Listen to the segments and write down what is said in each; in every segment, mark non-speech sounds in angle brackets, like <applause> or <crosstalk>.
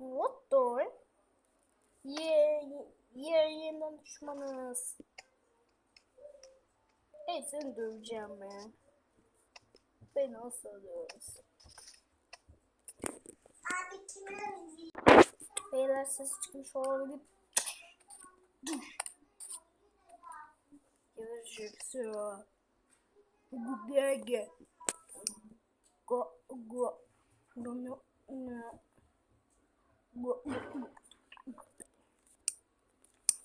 What the? Ye, ye yeniden düşmanız. Hey seni döveceğim ben. Beni asla dövemezsin. Abi kime? Beyler ses çıkmış olabilir. Geleceksin. Gu gege. Go go. No no. Go.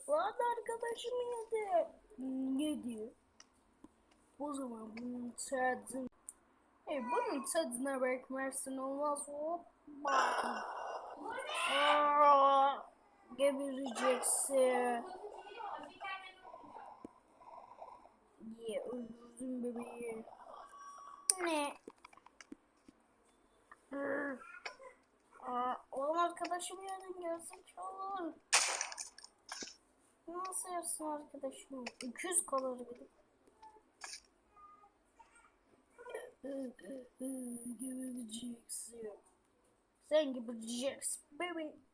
Lan arkadaşım yedi. Ne diyor? O zaman bunun tadı... Hey bunun tadına bakmazsın olmaz. Hoppa. Aa, Gebereceksin. Ye öldürdüm bebeği. Ne? Aa, oğlum arkadaşım yerden gelsin çalır. Nasıl yersin arkadaşım? 200 kalori gidip. Gebereceksin. Sen gebereceksin bebeğim.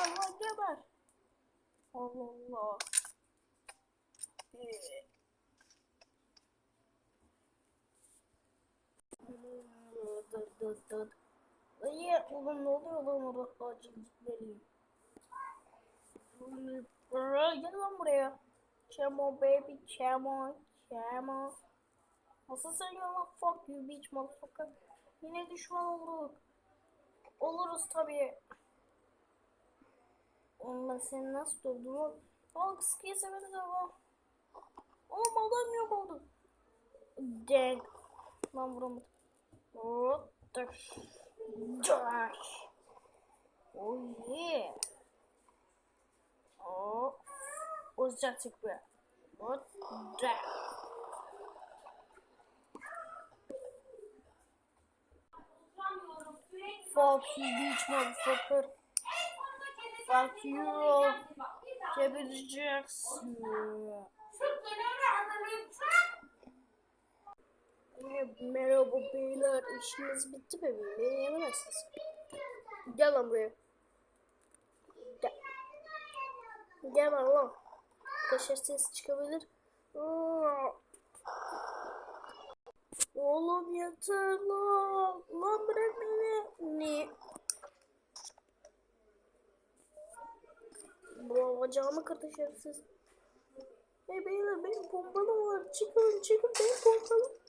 Allah geber. Allah Allah. Ee. Dır dır dır. Ay oğlum ne oluyor lan orada acil. Buraya gel lan buraya. Chamo baby chamo chamo. Nasıl sen lan fuck you bitch motherfucker. Yine düşman olduk. Oluruz tabii. Ben seni nasıl dövdüm oğlum? Aa kıskıyı seveni de var. Oğlum adam yok oldu. Dang. Lan vuramadım. What the Dash. Oh yeah. Oh. Uzattık be. What the Fuck you bitch motherfucker. Fuck you. Gebereceksin. Merhaba beyler. İşiniz bitti mi? Beni yemezsiniz. Gel lan buraya. Gel. Gel lan lan. Arkadaşlar ses çıkabilir. Oğlum yeter lan. Lan bırak beni. Ne? Bu bacağımı kırdı şerefsiz. Hey beyler benim pompalım var. Çıkın çıkın benim pompalım.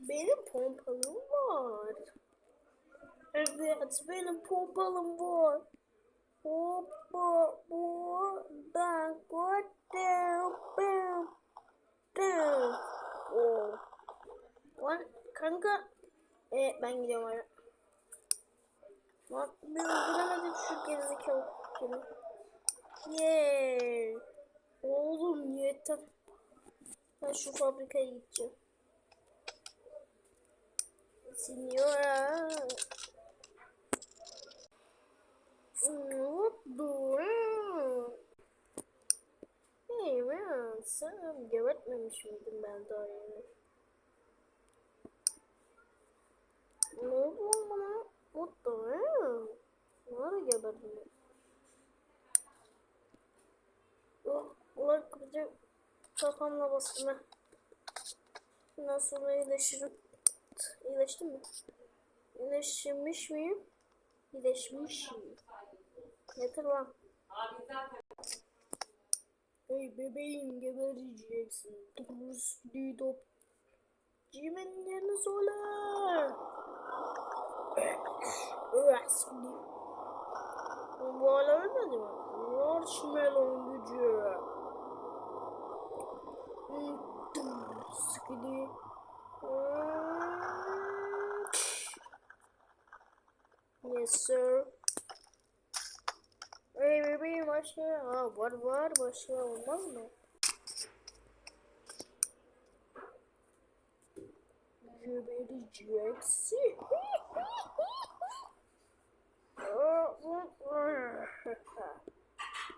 Benim pompalım var. Evet benim pompalım var. Hoppa buradan koydum. Bam. Bam. Oh. Lan kanka. E, ben gidiyorum abi. Lan bir öldüremedim şu gerizekalı. Yeee. Oğlum yeter. Ben şu fabrikaya gideceğim. Signora. Mutlu. Hey ben sen gebertmemiş miydim ben daha yeni? Ne oldu lan bana? Mutlu. Ne ara geberdim ben? Oh, ulan kıracağım. Kafamla bastım ha. Bundan sonra iyileşirim. İyileştim mi? İyileşmiş miyim? İyileşmişim. Yeter lan. Hey bebeğim gebereceksin. Dur didop. Cimin yerini söyle. Bu hala ölmedi mi? Marshmallow gücü. Skidi. Yes sir. Hey bebeğim başka. Ha var var başka olmaz mı? Gebereceksin.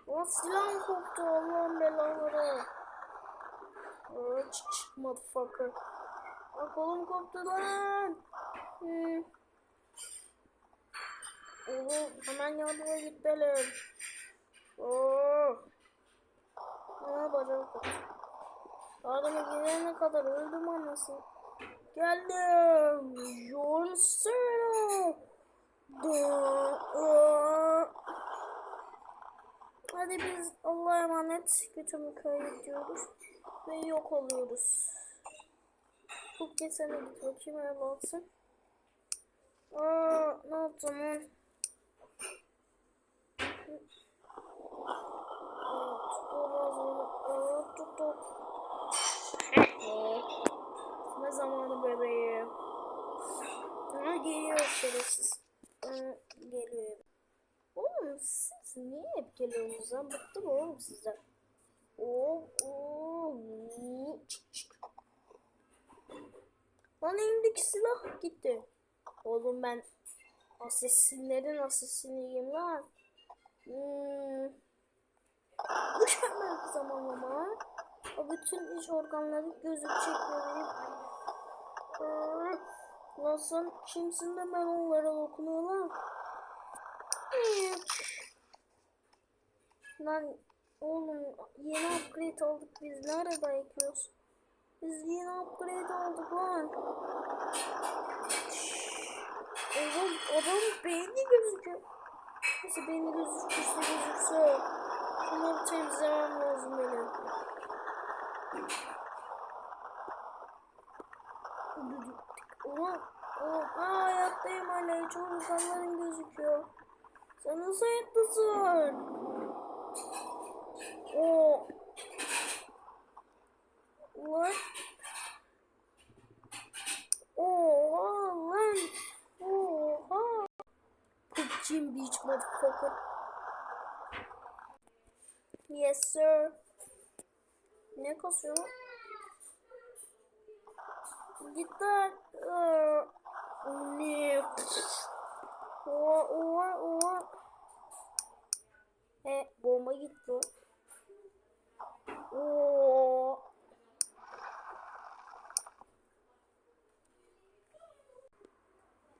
O silahım koptu Allah'ın belaları. Evet. lan çık çık motherfucker. Aa, kolum koptu lan. Hmm. Oğlum hemen yardıma gidelim. Oo. Bacağım koptu. Yardıma gidene kadar öldüm anasını. Geldim. John Cena. Hadi biz Allah'a emanet götümü köye gidiyoruz ve yok oluyoruz. Bu kesene git bakayım öyle olsun. Aa, ne yaptım lan? Aa, Tuttu lazım. Aa, tuttu. Ne zamanı bebeğim? Ha, geliyor şerefsiz. Geliyor. Oğlum siz niye hep geliyorsunuz lan? Bıktım oğlum sizden. Oo, oo. Lan elimdeki silah gitti. Oğlum ben asesinlerin asesiniyim lan. Hmm. Mükemmel bir zamanlama. O bütün iç organları gözükecek. Aa, Lan sen kimsin de ben onlara dokunuyorum lan? Lan oğlum yeni upgrade aldık biz nerede ekliyoruz? Biz yeni upgrade aldık lan. Oğlum adam beyni gözüküyor. Neyse beyni gözükürse gözükse. Şunları temizlemem lazım benim. Oha, oha hayattayım hala. Hiç organlarım gözüküyor. Sen nasıl hayattasın? O. Lan. Oha lan. Oha. Pidgin Beach motherfucker. Yes sir. Ne kasıyor? Git lan. Aa, Ne? Oha oha oha. E bomba gitti.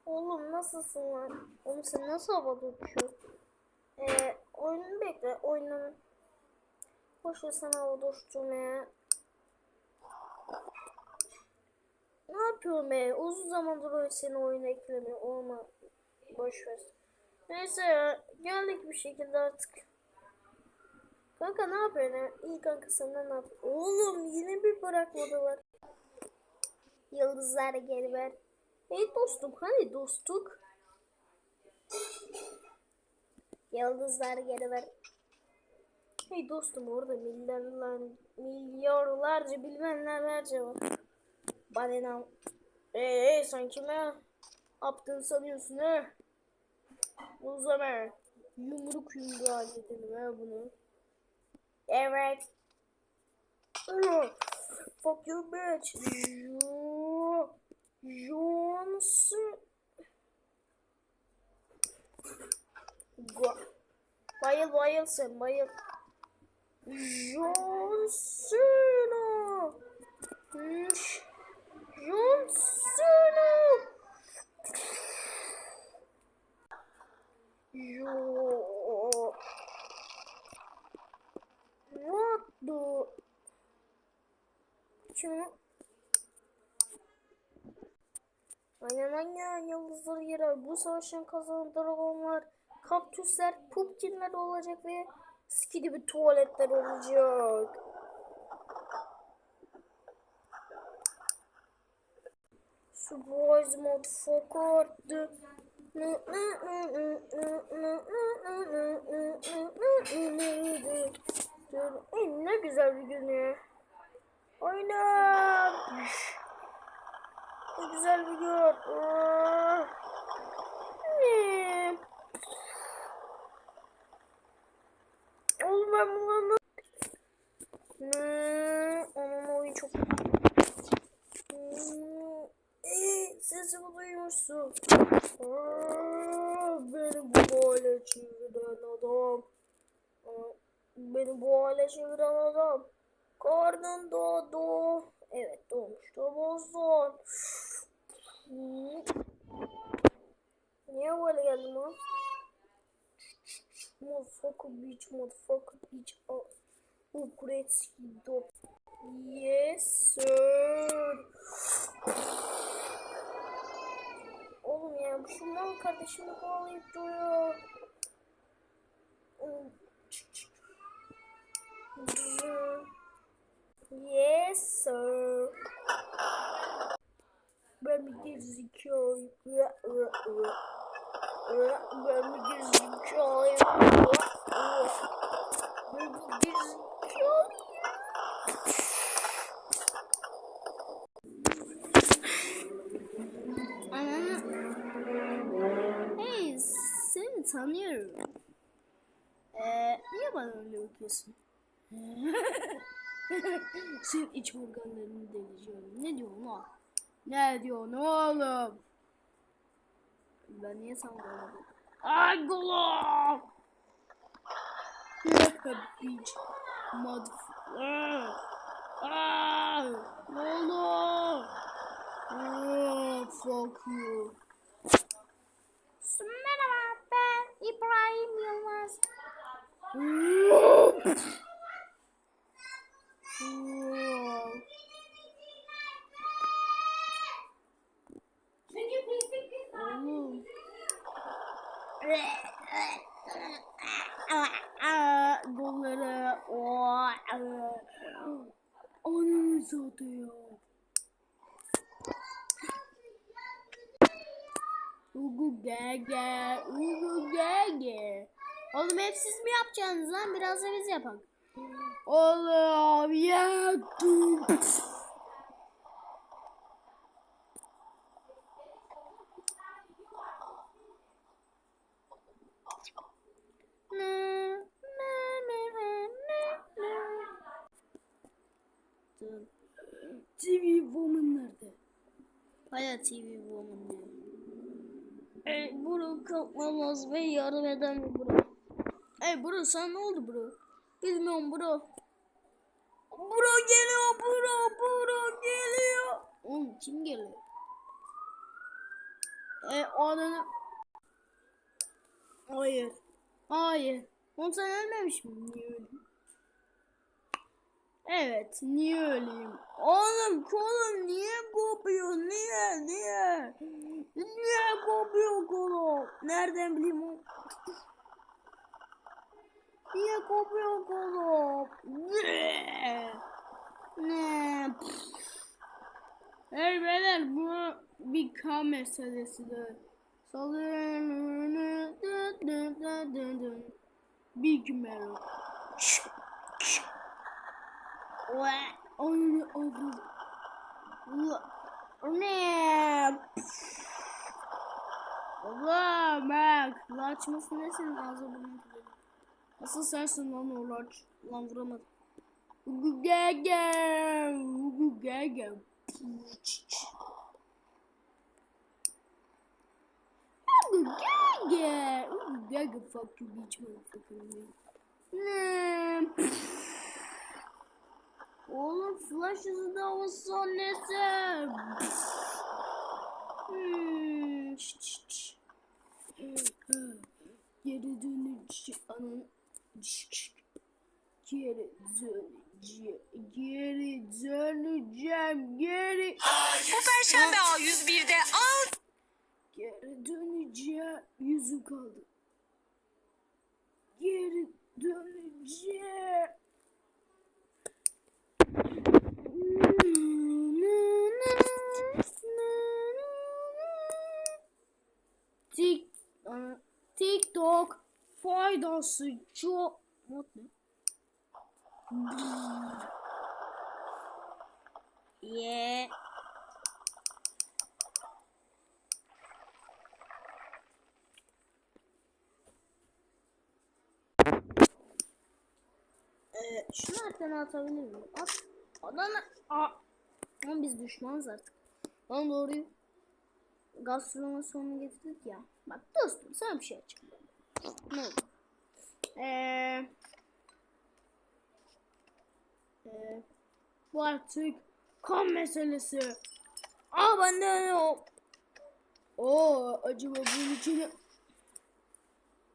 Oğlum nasılsın lan? Oğlum sen nasıl havada uçuyorsun? Ee, oyunu bekle. Oyunun. Boş ver sen havada uçturmaya. Ne yapıyorum be? Uzun zamandır öyle seni oyuna eklemiyor. Olma. Boş ver. Neyse ya. Geldik bir şekilde artık. Kanka ne yapıyorsun ya? İyi kanka senden ne yapıyorsun? Oğlum yine bir bırakmadılar. Yıldızlar geri ver. Hey dostum hani dostluk? Yıldızlar geri ver. Hey dostum orada milyarlar, milyarlarca bilmem nelerce var. Bana? Hey, hey sen kime yaptığını sanıyorsun ha? O zaman yumruk yumruğu halledelim ha bunu. Evet. Fuck you bitch. Jo Johnson. Go. Bayıl bayıl sen bayıl. Johnson. Johnson. Yo. What the? Şunu. Aynen aynen yıldızları girer. Bu savaşın kazanan dragonlar, kaktüsler, pupkinler olacak ve skidi bir tuvaletler olacak. Surprise motherfucker istiyorum. En ne güzel bir günü. Oyna. Ne güzel bir gün. Ah. Oğlum ben bunları ne? Onun oyun çok ee, sesimi duyuyorsun. Aa, beni bu hale çeviren adam. Beni bu hale çeviren adam. Karnın doğdu. Evet doğmuş. Doğmuşsun. Niye böyle geldim lan? Motherfucker bitch, motherfucker bitch. Oh, oh great ski dog. Yes sir. Oğlum ya şu mal kardeşimi kovalayıp duruyor. Yes sir. Ben bir gerizekalayım. Ben bir gerizekalayım. Ben bir gerizekalayım. Ananı... Hey, seni tanıyorum. Ee, niye bana öyle bakıyorsun? <laughs> Senin iç organlarını deleceğim. Ne diyorsun lan? Ne diyorsun oğlum? Ben niye sana bakıyorum? Ay golüm! Like a bitch. Motherfucker. Ah! Oğlum! Oh, fuck you. Merhaba ben İbrahim Yılmaz. <laughs> Golları. Ananı satıyor. Ugu gege, ugu gege. Oğlum hep siz mi yapacaksınız lan? Biraz da biz yapalım. Oğlum yaktım. Bro kalkmamaz ve yardım eden mi bro? Ey bro sana ne oldu bro? Bilmiyorum bro. Bro geliyor bro bro geliyor. Oğlum kim geliyor? E o adamı... Hayır. Hayır. Oğlum sen ölmemiş mi? Niye öldün? Evet, niye öleyim? Oğlum kolum niye kopuyor? Niye? Niye? Niye kopuyor? Nereden bileyim o? Niye kopuyor kolum? Ne? Ne? Hey beyler bu bir kan meselesidir. Sallıyorum. Big Melo. Onu avradı. Ne? Allah bak. Laçması ne senin ağzı burnun kadar. Nasıl sensin lan o laç? Lan vuramadım. Ugu gege. Ugu gege. Ugu gege. Ugu gege fuck you bitch motherfucker. Ne? Oğlum flash hızında olsa neyse. Hmm, Geri döneceğim. Anın. Geri döneceğim. Geri döneceğim. Geri. Bu perşembe A101'de al Geri döneceğim. Yüzüm kaldı. Geri döneceğim. Tik, ana- TikTok faydası çok. Ne? Yeah. Ee, şunu arkana atabilir miyim? At. Adana. Aa. Ama biz düşmanız artık. Lan doğruyu. Gastronomi sonuna getirdik ya. Bak dostum sana bir şey açıklayayım. Ne oldu? Ee, Ee, bu artık kan meselesi. Aa bende yok. Oo acaba bunun içine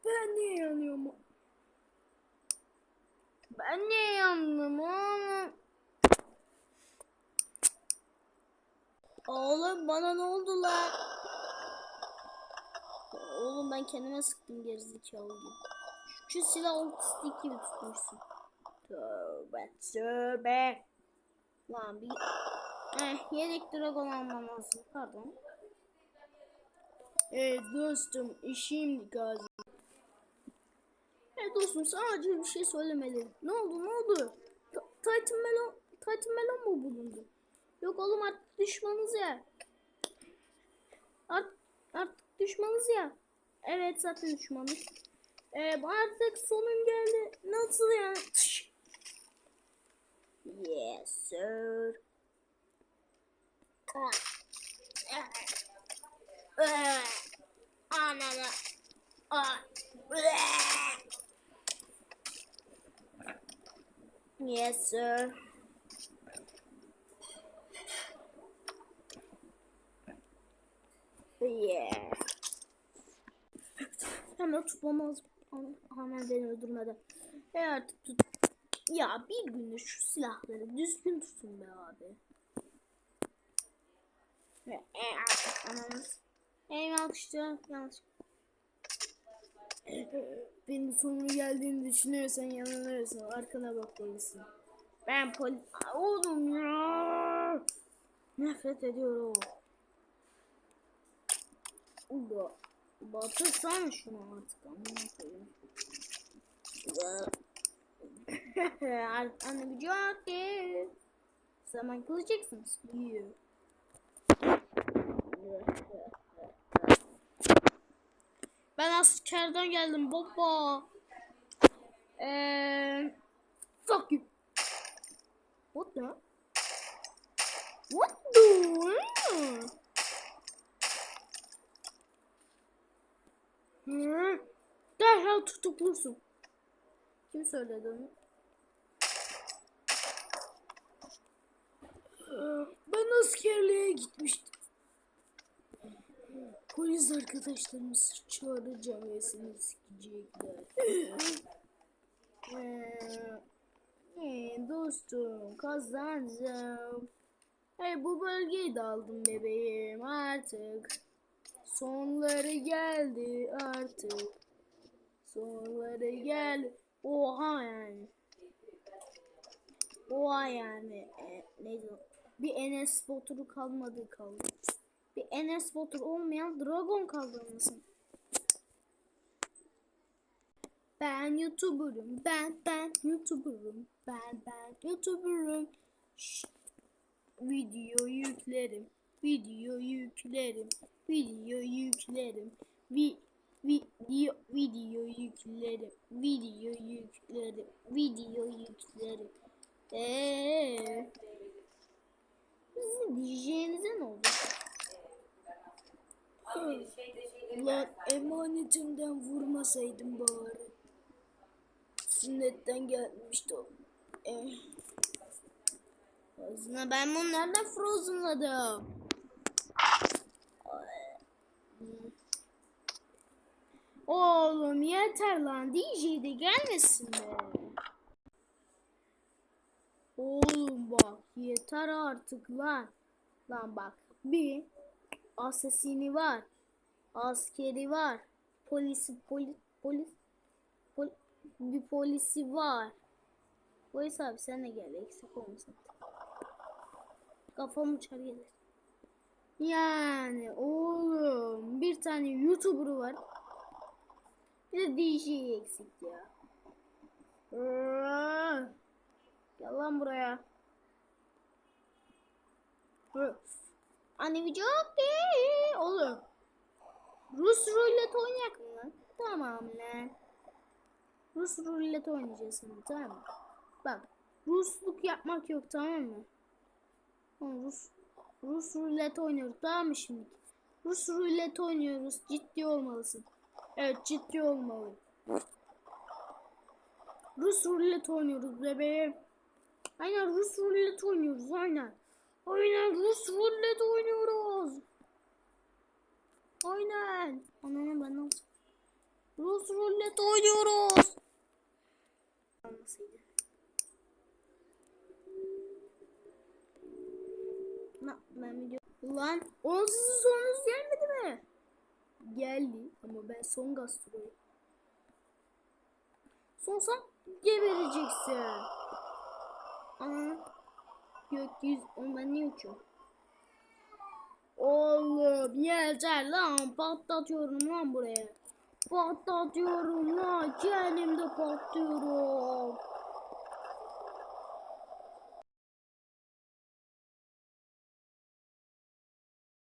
ben niye yanıyorum? Ben niye yandım oğlum? Oğlum bana ne oldu lan? Oğlum ben kendime sıktım gerizekalı gibi. Şu silah otistik gibi tutmuşsun. Tövbe tövbe. Lan bir... Eh, yedek dragon almam lazım. Pardon. Hey dostum işim lazım. Hey dostum sadece bir şey söylemeli. Ne oldu ne oldu? Ta- Titan Melon, Titan Melon mu bulundu? Yok oğlum artık düşmanız ya. Art, artık düşmanız ya. Evet zaten düşmanız. Ee, artık sonun geldi. Nasıl yani? Yes sir. Anana. Yes sir. Yeah. Hemen tutmam lazım. Hemen beni öldürmeden. E tut. Ya bir günde şu silahları düzgün tutun be abi. E artık anamız. Eyvallah işte yanlış. Benim sonunu geldiğini düşünüyorsan yanılırsın. Arkana bakmalısın. Ben poli... Oğlum ya. Nefret ediyorum. Ba batırsana şunu artık. <laughs> Anne bir jockey. Zaman kılacaksınız. Ben askerden geldim baba. Eee fuck you. What the? What the? Derhal tutuklusun. Kim söyledi onu? Ben askerliğe gitmiştim. Polis arkadaşlarımız çağıracağım ve seni sikecekler. Ee, ee, dostum kazanacağım. Hey bu bölgeyi de aldım bebeğim artık. Sonları geldi artık. Sonları geldi. Oha yani. Oha yani. E, neydi? Bir Enes Batur'u kalmadı kaldı. Bir Enes Batur olmayan Dragon kaldı anasını. Ben YouTuber'ım. Ben ben YouTuber'ım. Ben ben YouTuber'ım. Video yüklerim. Video yüklerim. Video yüklerim. Vi video video yüklerim. Video yüklerim. Video yüklerim. Eee sizin diyeceğinize ne oldu? Ulan emanetimden vurmasaydım bari. Sünnetten gelmişti o. Aslında ben bunu nereden frozenladım? Oğlum yeter lan DJ gelmesin be. Oğlum bak yeter artık lan. Lan bak bir asesini var. Askeri var. Polisi polis polis pol, bir polisi var. Polis abi sen de gel eksik olmasın. Kafam uçar. Yani oğlum bir tane YouTuber var. Bir de DJ eksik ya. Gel lan buraya. Anne video okey. Oğlum. Rus rulet oynayak mı? Tamam lan. Rus rulet oynayacağız şimdi tamam mı? Bak. Rusluk yapmak yok tamam mı? Rus Rus rulet oynuyoruz tamam mı şimdi? Rus rulet oynuyoruz. Ciddi olmalısın. Evet ciddi olmalı. Rus rulet oynuyoruz bebeğim. Aynen Rus rulet oynuyoruz aynen. Aynen Rus rulet oynuyoruz. Aynen. Ananı nasıl? Rus rulet oynuyoruz. Nasılydı? Na, ben video... Ulan onun sizin sonunuz gelmedi mi? Geldi ama ben son gastroyu. Sonsan gebereceksin. Aa, gökyüzü. Oğlum ben niye uçuyorum? Oğlum yeter lan patlatıyorum lan buraya. Patlatıyorum lan kendimde patlıyorum.